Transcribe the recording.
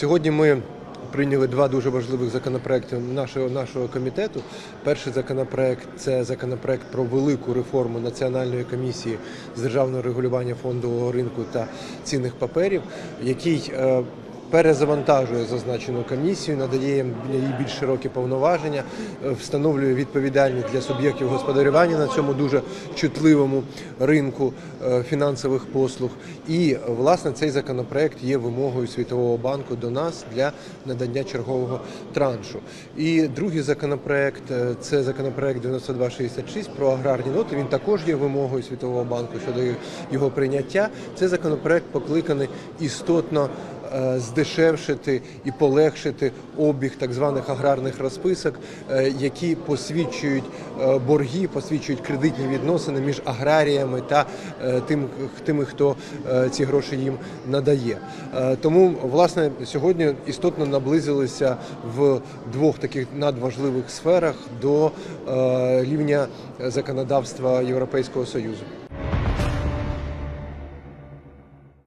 Сьогодні ми прийняли два дуже важливих законопроекти нашого нашого комітету. Перший законопроект це законопроект про велику реформу Національної комісії з державного регулювання фондового ринку та цінних паперів, який е, Перезавантажує зазначену комісію, надає їм більш широкі повноваження, е, встановлює відповідальність для суб'єктів господарювання на цьому дуже чутливому ринку е, фінансових послуг. І власне цей законопроект є вимогою Світового банку до нас для надання чергового траншу. І другий законопроект е, це законопроект 9266 про аграрні ноти. Він також є вимогою Світового банку щодо його прийняття. Цей законопроект покликаний істотно здешевшити і полегшити обіг так званих аграрних розписок, е, які посвідчують е, борги, посвідчують кредитні відносини між аграріями та е, тим, тими, хто е, ці гроші їм надає. Е, Тому, власне, сьогодні істотно наблизилися в двох таких надважливих сферах до е, рівня законодавства Європейського союзу.